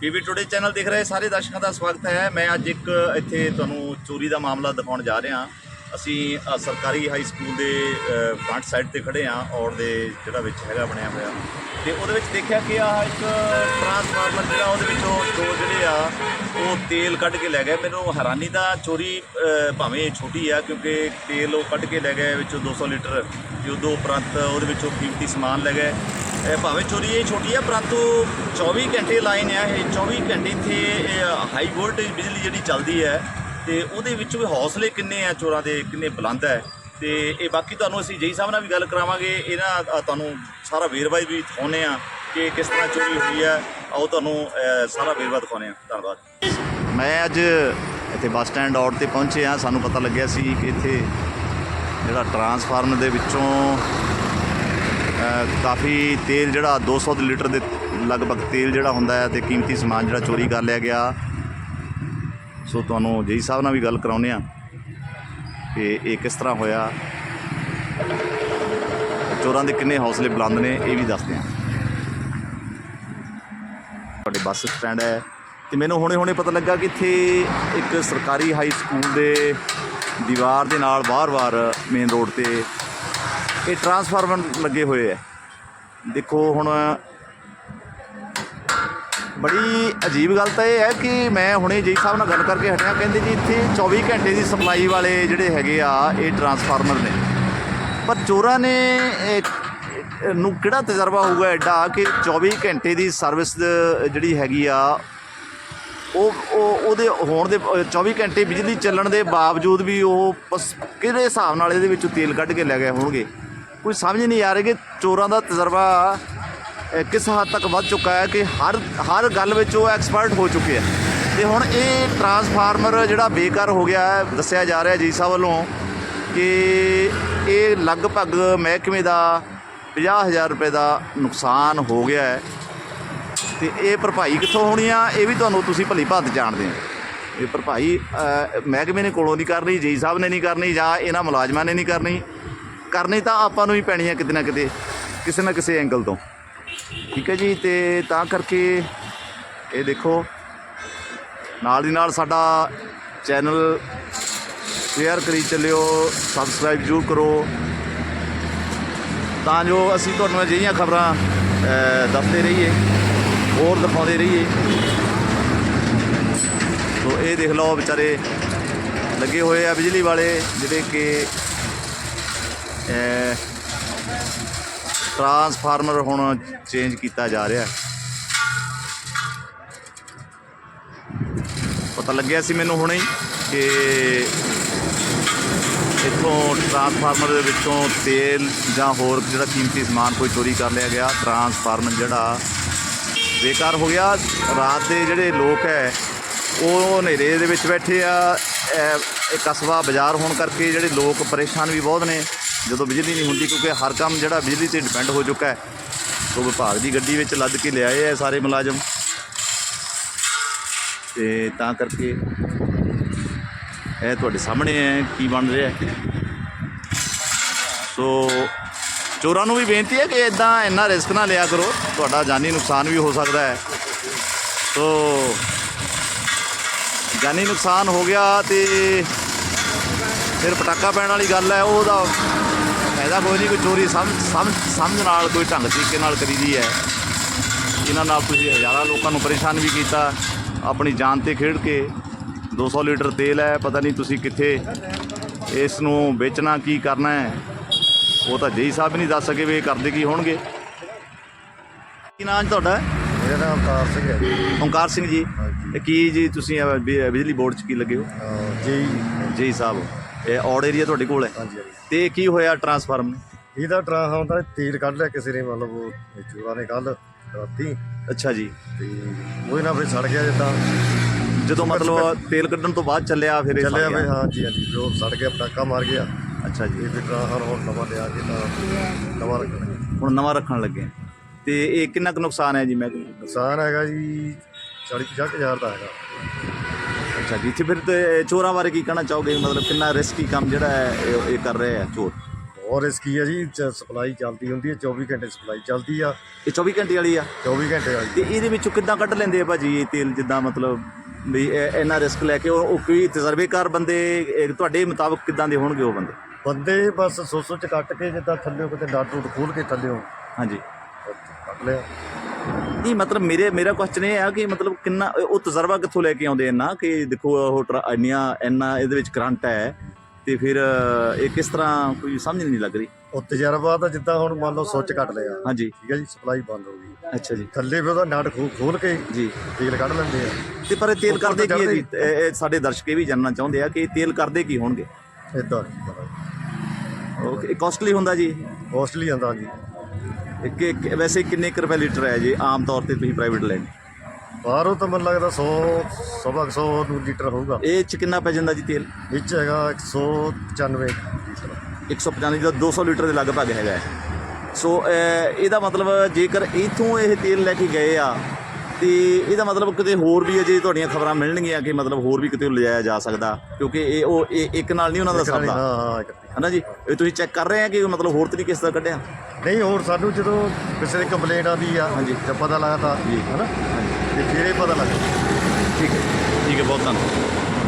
PV today channel ਦੇਖ ਰਹੇ ਸਾਰੇ ਦਰਸ਼ਕਾਂ ਦਾ ਸਵਾਗਤ ਹੈ। ਮੈਂ ਅੱਜ ਇੱਕ ਇੱਥੇ ਤੁਹਾਨੂੰ ਚੋਰੀ ਦਾ ਮਾਮਲਾ ਦਿਖਾਉਣ ਜਾ ਰਿਹਾ। ਅਸੀਂ ਅ, ਸਰਕਾਰੀ ਹਾਈ ਸਕੂਲ ਦੇ ਫਰੰਟ ਸਾਈਡ ਤੇ ਖੜੇ ਹਾਂ ਔਰ ਦੇ ਜਿਹੜਾ ਵਿੱਚ ਹੈਗਾ ਬਣਿਆ ਹੋਇਆ। ਤੇ ਉਹਦੇ ਵਿੱਚ ਦੇਖਿਆ ਕਿ ਆਹ ਇੱਕ ਟਰਾਂਸਫਾਰਮਰ ਜਿਹੜਾ ਉਹਦੇ ਵਿੱਚੋਂ ਦੋ ਜਿਹੜੇ ਆ ਉਹ ਤੇਲ ਕੱਢ ਕੇ ਲੈ ਗਏ। ਮੈਨੂੰ ਹੈਰਾਨੀ ਦਾ ਚੋਰੀ ਅ, ਭਾਵੇਂ ਛੋਟੀ ਆ ਕਿਉਂਕਿ ਤੇਲ ਉਹ ਕੱਢ ਕੇ ਲੈ ਗਏ ਵਿੱਚੋਂ 200 ਲੀਟਰ। ਤੇ ਉਦੋਂ ਉਪਰੰਤ ਉਹਦੇ ਵਿੱਚੋਂ ਕੀਮਤੀ ਸਮਾਨ ਲੈ ਗਏ। ਭਾਵੇਂ ਚੋਰੀ ਇਹ ਛੋਟੀ ਹੈ, ਪਰੰਤੂ 24 ਘੰਟੇ ਲਾਈਨ ਹੈ ਇਹ 24 ਘੰਟੇ ਇੱਥੇ ਹਾਈ ਵੋਲਟੇਜ ਬਿਜਲੀ ਜਿਹੜੀ ਚੱਲਦੀ ਹੈ, ਤੇ ਉਹਦੇ ਵਿੱਚ ਵੀ ਹੌਸਲੇ ਕਿੰਨੇ ਆ ਚੋਰਾਂ ਦੇ, ਕਿੰਨੇ ਬੁਲੰਦ ਹੈ। ਤੇ ਇਹ ਬਾਕੀ ਤੁਹਾਨੂੰ ਅਸੀਂ ਜਈ ਸਾਹਿਬ ਨਾਲ ਵੀ ਗੱਲ ਕਰਾਵਾਂਗੇ, ਇਹਨਾਂ ਤੁਹਾਨੂੰ ਸਾਰਾ ਵੇਰਵਾ ਵੀ ਦਿਖਾਉਂਦੇ ਆ ਕਿ ਕਿਸ ਤਰ੍ਹਾਂ ਚੋਰੀ ਹੋਈ ਹੈ। ਆਓ ਤੁਹਾਨੂੰ ਸਾਰਾ ਵੇਰਵਾ ਦਿਖਾਉਂਦੇ ਆ ਧੰਨਵਾਦ। ਮੈਂ ਅੱਜ ਇੱਥੇ ਬੱਸ ਸਟੈਂਡ ਆਊਟ ਤੇ ਪਹੁੰਚੇ ਆ ਸਾਨੂੰ ਪਤਾ ਲੱਗਿਆ ਸੀ ਕਿ ਇੱਥੇ ਜਿਹੜਾ ਟਰਾਂਸਫਾਰਮਰ ਦੇ ਵਿੱਚੋਂ ਕਾਫੀ ਤੇਲ ਜਿਹੜਾ 200 ਲੀਟਰ ਦੇ ਲਗਭਗ ਤੇਲ ਜਿਹੜਾ ਹੁੰਦਾ ਹੈ ਤੇ ਕੀਮਤੀ ਸਮਾਨ ਜਿਹੜਾ ਚੋਰੀ ਕਰ ਲਿਆ ਗਿਆ। ਸੋ ਤੁਹਾਨੂੰ ਜਈ ਸਾਹਿਬ ਨਾਲ ਵੀ ਗੱਲ ਕਰਾਉਂਦੇ ਆ ਕਿ ਇਹ ਕਿਸ ਤਰ੍ਹਾਂ ਹੋਇਆ। ਚੋਰਾਂ ਦੇ ਕਿੰਨੇ ਹੌਸਲੇ ਬੁਲੰਦ ਨੇ, ਇਹ ਵੀ ਦੱਸਦੇ ਆ ਤੁਹਾਡੇ ਬੱਸ ਸਟੈਂਡ ਹੈ ਤੇ ਮੈਨੂੰ ਹੁਣੇ ਹੁਣੇ ਪਤਾ ਲੱਗਾ ਕਿ ਇੱਥੇ ਇੱਕ ਸਰਕਾਰੀ ਹਾਈ ਸਕੂਲ ਦੇ ਦੀਵਾਰ ਦੇ ਨਾਲ ਬਾਰ-ਬਾਰ ਮੇਨ ਰੋਡ ਤੇ ਇਹ ਟਰਾਂਸਫਾਰਮਰ ਲੱਗੇ ਹੋਏ ਐ ਦੇਖੋ ਹੁਣ ਬੜੀ ਅਜੀਬ ਗੱਲ ਤਾਂ ਇਹ ਹੈ ਕਿ ਮੈਂ ਹੁਣੇ ਜੀ ਸਾਹਿਬ ਨਾਲ ਗੱਲ ਕਰਕੇ ਹਟਿਆ ਕਹਿੰਦੇ ਜੀ ਇੱਥੇ 24 ਘੰਟੇ ਦੀ ਸਪਲਾਈ ਵਾਲੇ ਜਿਹੜੇ ਹੈਗੇ ਆ ਇਹ ਟਰਾਂਸਫਾਰਮਰ ਨੇ। ਪਰ ਚੋਰਾਂ ਨੇ ਨੂੰ ਕਿਹੜਾ ਤਜਰਬਾ ਹੋਊਗਾ ਐਡਾ ਕਿ 24 ਘੰਟੇ ਦੀ ਸਰਵਿਸ ਜਿਹੜੀ ਹੈਗੀ ਆ ਉਹ ਉਹ ਉਹਦੇ ਹੋਣ ਦੇ ਅ, 24 ਘੰਟੇ ਬਿਜਲੀ ਚੱਲਣ ਦੇ ਬਾਵਜੂਦ ਵੀ ਉਹ ਬਸ ਕਿਹੜੇ ਹਿਸਾਬ ਨਾਲ ਇਹਦੇ ਵਿੱਚੋਂ ਤੇਲ ਕੱਢ ਕੇ ਲੈ ਗਏ ਹੋਣਗੇ? ਕੋਈ ਸਮਝ ਨਹੀਂ ਆ ਰਹੀ ਕਿ ਚੋਰਾਂ ਦਾ ਤਜਰਬਾ ਕਿਸ ਹੱਦ ਤੱਕ ਵੱਧ ਚੁੱਕਾ ਹੈ ਕਿ ਹਰ ਹਰ ਗੱਲ ਵਿੱਚ ਉਹ ਐਕਸਪਰਟ ਹੋ ਚੁੱਕੇ ਆ। ਤੇ ਹੁਣ ਇਹ ਟਰਾਂਸਫਾਰਮਰ ਜਿਹੜਾ ਬੇਕਾਰ ਹੋ ਗਿਆ ਹੈ, ਦੱਸਿਆ ਜਾ ਰਿਹਾ ਜੀ ਸਾਹਿਬ ਵੱਲੋਂ ਕਿ ਇਹ ਲਗਭਗ ਮਹਿਕਮੇ ਦਾ 50000 ਰੁਪਏ ਦਾ ਨੁਕਸਾਨ ਹੋ ਗਿਆ ਹੈ। ਤੇ ਇਹ ਭਰਪਾਈ ਕਿੱਥੋਂ ਹੋਣੀ ਆ, ਇਹ ਵੀ ਤੁਹਾਨੂੰ ਤੁਸੀਂ ਭਲੀ ਭਾਂਤ ਜਾਣਦੇ ਹੋ। ਇਹ ਭਰਪਾਈ ਮਹਿਕਮੇ ਨੇ ਕੋਲੋਂ ਨਹੀਂ ਕਰਨੀ ਜੀ ਸਾਹਿਬ ਨੇ ਨਹੀਂ ਕਰਨੀ ਜਾਂ ਇਹਨਾਂ ਮੁਲਾਜ਼ਮਾਂ ਨੇ ਨਹੀਂ ਕਰਨੀ। ਕਰਨੀ ਤਾਂ ਆਪਾਂ ਨੂੰ ਹੀ ਪੈਣੀ ਹੈ ਕਿਤੇ ਨਾ ਕਿਤੇ, ਕਿਸੇ ਨਾ ਕਿਸੇ ਐਂਗਲ ਤੋਂ। ਠੀਕ ਹੈ ਜੀ, ਤੇ ਤਾਂ ਕਰਕੇ ਇਹ ਦੇਖੋ, ਨਾਲ ਦੀ ਨਾਲ ਸਾਡਾ ਚੈਨਲ ਸ਼ੇਅਰ ਕਰੀ ਚੱਲਿਓ ਸਬਸਕ੍ਰਾਈਬ ਜ਼ਰੂਰ ਕਰੋ। ਤਾਂ ਜੋ ਅਸੀਂ ਤੁਹਾਨੂੰ ਅਜਿਹੀਆਂ ਖਬਰਾਂ ਦੱਸਦੇ ਰਹੀਏ, ਹੋਰ ਦਿਖਾਉਂਦੇ ਰਹੀਏ। ਸੋ ਇਹ ਦੇਖ ਲਓ ਵਿਚਾਰੇ ਲੱਗੇ ਹੋਏ ਆ ਬਿਜਲੀ ਵਾਲੇ, ਜਿਹੜੇ ਕਿ ਟਰਾਂਸਫਾਰਮਰ ਹੁਣ ਚੇਂਜ ਕੀਤਾ ਜਾ ਰਿਹਾ। ਪਤਾ ਲੱਗਿਆ ਸੀ ਮੈਨੂੰ ਹੁਣੇ ਹੀ ਕਿ ਇੱਥੋਂ ਟਰਾਂਸਫਾਰਮਰ ਦੇ ਵਿੱਚੋਂ ਤੇਲ ਜਾਂ ਹੋਰ ਜਿਹੜਾ ਕੀਮਤੀ ਸਮਾਨ ਕੋਈ ਚੋਰੀ ਕਰ ਲਿਆ ਗਿਆ। ਟਰਾਂਸਫਾਰਮਰ ਜਿਹੜਾ ਬੇਕਾਰ ਹੋ ਗਿਆ। ਰਾਤ ਦੇ ਜਿਹੜੇ ਲੋਕ ਹੈ, ਉਹ ਹਨੇਰੇ ਦੇ ਵਿੱਚ ਬੈਠੇ ਆ। ਇਹ ਕਸਬਾ ਬਾਜ਼ਾਰ ਹੋਣ ਕਰਕੇ ਜਿਹੜੇ ਲੋਕ ਪਰੇਸ਼ਾਨ ਵੀ ਬਹੁਤ ਨੇ। ਜਦੋਂ ਬਿਜਲੀ ਨਹੀਂ ਹੁੰਦੀ, ਕਿਉਂਕਿ ਹਰ ਕੰਮ ਜਿਹੜਾ ਬਿਜਲੀ ਤੇ ਡਿਪੈਂਡ ਹੋ ਚੁੱਕਾ ਹੈ ਸੋ ਵਿਭਾਗ ਦੀ ਗੱਡੀ ਵਿੱਚ ਲੱਦ ਕੇ ਲਿਆਏ ਆ ਸਾਰੇ ਮੁਲਾਜ਼ਮ। ਤੇ ਤਾਂ ਕਰਕੇ ਇਹ ਤੁਹਾਡੇ ਸਾਹਮਣੇ ਹੈ, ਕੀ ਬਣ ਰਿਹਾ ਹੈ। ਸੋ ਚੋਰਾਂ ਨੂੰ ਵੀ ਬੇਨਤੀ ਹੈ ਕਿ ਇਦਾਂ ਇੰਨਾ ਰਿਸਕ ਨਾ ਲਿਆ ਕਰੋ, ਤੁਹਾਡਾ ਜਾਨੀ ਨੁਕਸਾਨ ਵੀ ਹੋ ਸਕਦਾ ਹੈ। ਸੋ ਜਾਨੀ ਨੁਕਸਾਨ ਹੋ ਗਿਆ ਤੇ ਫਿਰ ਪਟਾਕਾ ਪੈਣ ਵਾਲੀ ਗੱਲ ਹੈ, ਉਹਦਾ ਫਾਇਦਾ ਕੋਈ ਨਹੀਂ ਕੋਈ ਚੋਰੀ ਸਮਝ ਸਮਝ ਸਮਝ ਨਾਲ ਕੋਈ ਢੰਗ ਤਰੀਕੇ ਨਾਲ ਕਰੀਦੀ ਹੈ। ਇਹਨਾਂ ਨਾਲ ਤੁਸੀਂ ਹਜ਼ਾਰਾਂ ਲੋਕਾਂ ਨੂੰ ਪਰੇਸ਼ਾਨ ਵੀ ਕੀਤਾ ਆਪਣੀ ਜਾਨ ਤੇ ਖੇਡ ਕੇ। 200 ਲੀਟਰ ਤੇਲ ਹੈ ਪਤਾ ਨਹੀਂ ਤੁਸੀਂ ਕਿੱਥੇ ਇਸ ਨੂੰ ਵੇਚਣਾ ਕੀ ਕਰਨਾ ਹੈ। ਉਹ ਤਾਂ ਜੇਈ ਸਾਹਿਬ ਨਹੀਂ ਦੱਸ ਸਕੇ ਵੀ ਇਹ ਕਰਦੇ ਕੀ ਹੋਣਗੇ। ਕੀ ਨਾਮ ਤੁਹਾਡਾ? ਮੇਰਾ ਨਾਮ ਅਵਤਾਰ ਸਿੰਘ ਹੈ ਜੀ। ਓਮਕਾਰ ਸਿੰਘ ਜੀ। ਕੀ ਜੀ ਤੁਸੀਂ ਬਿਜਲੀ ਬੋਰਡ 'ਚ ਕੀ ਲੱਗੇ ਹੋ? ਜੀ ਜੇਈ ਸਾਹਿਬ। ਇਹ ਔਡ ਏਰੀਆ ਤੁਹਾਡੇ ਕੋਲ ਹੈ। ਹਾਂਜੀ ਹਾਂਜੀ। ਤੇ ਕੀ ਹੋਇਆ ਟਰਾਂਸਫਾਰਮ ਇਹਦਾ ਟਰਾਂਸਫਾਰਮਰ ਦਾ ਤੇਲ ਕੱਢ ਲਿਆ ਕਿਸੇ ਨੇ ਮਤਲਬ ਉਹ ਚੋਰਾਂ ਨੇ ਕੱਲ ਰਾਤੀ। ਅੱਛਾ ਜੀ। ਤੇ ਉਹਦੇ ਨਾਲ ਫਿਰ ਸੜ ਗਿਆ ਜਿੱਦਾਂ। ਜਦੋਂ ਮਤਲਬ ਤੇਲ ਕੱਢਣ ਤੋਂ ਬਾਅਦ ਚੱਲਿਆ ਫਿਰ ਇਹ ਸੜ ਚੱਲਿਆ ਗਿਆ। ਵੀ ਹਾਂਜੀ ਹਾਂਜੀ ਜੋ ਸੜ ਗਿਆ ਪਟਾਕਾ ਮਾਰ ਗਿਆ। ਅੱਛਾ ਜੀ। ਇਹ ਫਿਰ ਟਰਾਂਸਫਾਰਮਰ ਹੁਣ ਨਵਾਂ ਲਿਆ ਕੇ ਤਾਂ ਨਵਾਂ ਰੱਖਣਾ। ਹੁਣ ਨਵਾਂ ਰੱਖਣ ਲੱਗੇ। ਤੇ ਇਹ ਕਿੰਨਾ ਕੁ ਨੁਕਸਾਨ ਹੈ ਜੀ? ਮੈਂ ਨੁਕਸਾਨ ਹੈਗਾ ਜੀ 40 50 ਹਜ਼ਾਰ ਦਾ ਹੈਗਾ। ਅੱਛਾ ਜੀ। ਇੱਥੇ ਫਿਰ ਤੇ ਚੋਰਾਂ ਬਾਰੇ ਕੀ ਕਹਿਣਾ ਚਾਹੋਗੇ? ਮਤਲਬ ਕਿੰਨਾ ਰਿਸਕੀ ਕੰਮ ਜਿਹੜਾ ਹੈ ਇਹ ਇਹ ਕਰ ਰਹੇ ਆ ਚੋਰ? ਔਰ ਇਸ ਕੀ ਹੈ ਜੀ ਸਪਲਾਈ ਚੱਲਦੀ ਹੁੰਦੀ ਹੈ 24 ਘੰਟੇ ਸਪਲਾਈ ਚੱਲਦੀ ਆ। ਇਹ 24 ਘੰਟੇ ਵਾਲੀ ਆ? 24 ਘੰਟੇ ਵਾਲੀ। ਤੇ ਇਹਦੇ ਵਿੱਚੋਂ ਕਿੱਦਾਂ ਕੱਢ ਲੈਂਦੇ ਆ ਭਾਜੀ ਇਹ ਤੇਲ ਜਿੱਦਾਂ ਮਤਲਬ ਵੀ ਇਹ- ਇੰਨਾ ਰਿਸਕ ਲੈ ਕੇ ਉਹ ਉਹ ਕੋਈ ਤਜਰਬੇਕਾਰ ਬੰਦੇ ਇਹ ਤੁਹਾਡੇ ਮੁਤਾਬਕ ਕਿੱਦਾਂ ਦੇ ਹੋਣਗੇ ਉਹ ਬੰਦੇ? ਬੰਦੇ ਬਸ ਸੋਸੋ ਚ ਕੱਟ ਕੇ ਜਿੱਦਾਂ ਥੱਲੇ ਕਿਤੇ ਡੱਟ ਡੁੱਟ ਖੋਲ ਕੇ ਥੱਲੇ ਹਾਂਜੀ। ਕੱਟ ਲਿਆ। ਨਹੀਂ ਮਤਲਬ ਮੇਰੇ ਮੇਰਾ ਕੁਐਸਚਨ ਇਹ ਆ ਕਿ ਮਤਲਬ ਕਿੰਨਾ ਉਹ ਤਜਰਬਾ ਕਿੱਥੋਂ ਲੈ ਕੇ ਆਉਂਦੇ ਇੰਨਾ ਕਿ ਦੇਖੋ ਉਹ ਟਰ- ਇੰਨੀਆਂ ਇੰਨਾ ਇਹਦੇ ਵਿੱਚ ਕਰੰਟ ਹੈ ਤੇ ਫਿਰ ਇਹ ਕਿਸ ਤਰ੍ਹਾਂ ਕੋਈ ਸਮਝ ਨਹੀਂ ਲੱਗ ਰਹੀ। ਉਹ ਤਜਰਬਾ ਤਾਂ ਜਿੱਦਾਂ ਹੁਣ ਮੰਨ ਲਓ ਸੁੱਚ ਕੱਟ ਲਿਆ। ਹਾਂਜੀ। ਠੀਕ ਹੈ ਜੀ ਸਪਲਾਈ ਬੰਦ ਹੋ ਗਈ। ਅੱਛਾ ਜੀ। ਥੱਲੇ ਫਿਰ ਉਹਦਾ ਨਟ ਖੋਲ ਕੇ ਜੀ। ਤੇਲ ਕੱਢ ਲੈਂਦੇ ਆ। ਤੇ ਪਰ ਇਹ ਤੇਲ ਕਰਦੇ ਕੀ ਹੈ ਜੀ? ਚੜ੍ਹਦੇ ਇਹ ਸਾਡੇ ਦਰਸ਼ਕ ਇਹ ਵੀ ਜਾਣਨਾ ਚਾਹੁੰਦੇ ਆ ਕਿ ਇਹ ਤੇਲ ਕਰਦੇ ਕੀ ਹੋਣਗੇ? ਇਦਾਂ ਓਕੇ ਕਾਸਟਲੀ ਹੁੰਦਾ ਜੀ? ਕੋਸਟਲੀ ਆਂਦਾ ਜੀ। ਇਹ ਕਿ ਕਿ- ਵੈਸੇ ਕਿੰਨੇ ਕੁ ਰੁਪਏ ਲੀਟਰ ਹੈ ਜੀ ਆਮ ਤੌਰ ਤੇ ਤੁਸੀਂ ਪ੍ਰਾਈਵੇਟ ਲੈਂਦੇ ਬਾਹਰੋਂ ਤਾਂ ਮੈਨੂੰ ਲੱਗਦਾ 100 ਸਵਾ ਕੁ 100 ਨੂੰ ਲੀਟਰ ਹੋਊਗਾ। ਇਹ ਚ ਕਿੰਨਾ ਪੈ ਜਾਂਦਾ ਜੀ ਤੇਲ? ਵਿੱਚ ਹੈਗਾ 195 ਲੀਟਰ 150 ਦਾ 200 ਲੀਟਰ ਦੇ ਲਗਭਗ ਹੈਗਾ ਹੈ। ਸੋ ਇਹਦਾ ਮਤਲਬ ਜੇਕਰ ਇਥੋਂ ਇਹ ਤੇਲ ਲੈ ਕੇ ਗਏ ਆ ਤੇ ਇਹਦਾ ਮਤਲਬ ਕਿਤੇ ਹੋਰ ਵੀ ਅਜੇ ਤੁਹਾਡੀਆਂ ਖਬਰਾਂ ਮਿਲਣਗੀਆਂ ਕਿ ਮਤਲਬ ਹੋਰ ਵੀ ਕਿਤੇ ਲਿਜਾਇਆ ਜਾ ਸਕਦਾ? ਕਿਉਂਕਿ ਇਹ ਉਹ ਇੱਕ ਨਾਲ ਨਹੀਂ ਉਹਨਾਂ ਦਾ ਹਾਂ ਸਰਦਾ ਹਾਂ ਇੱਕ- ਹਨਾ ਜੀ? ਇਹ ਤੁਸੀਂ ਚੈੱਕ ਕਰ ਰਹੇ ਆ ਕਿ ਮਤਲਬ ਹੋਰ ਤਾਂ ਨਹੀਂ ਕਿਸ ਦਾ ਕੱਢਿਆ? ਨਹੀਂ ਹੋਰ ਸਾਨੂੰ ਜਦੋਂ ਕਿਸੇ ਦੀ ਕੰਪਲੇਂਟ ਆਉਂਦੀ ਆ ਹਾਂਜੀ। ਜਾਂ ਪਤਾ ਲੱਗਦਾ ਜੀ। ਹਨਾ? ਤੇ ਫਿਰ ਇਹ ਪਤਾ ਲੱਗਦਾ। ਠੀਕ ਹੈ। ਠੀਕ ਹੈ ਬਹੁਤ ਧੰਨਵਾਦ।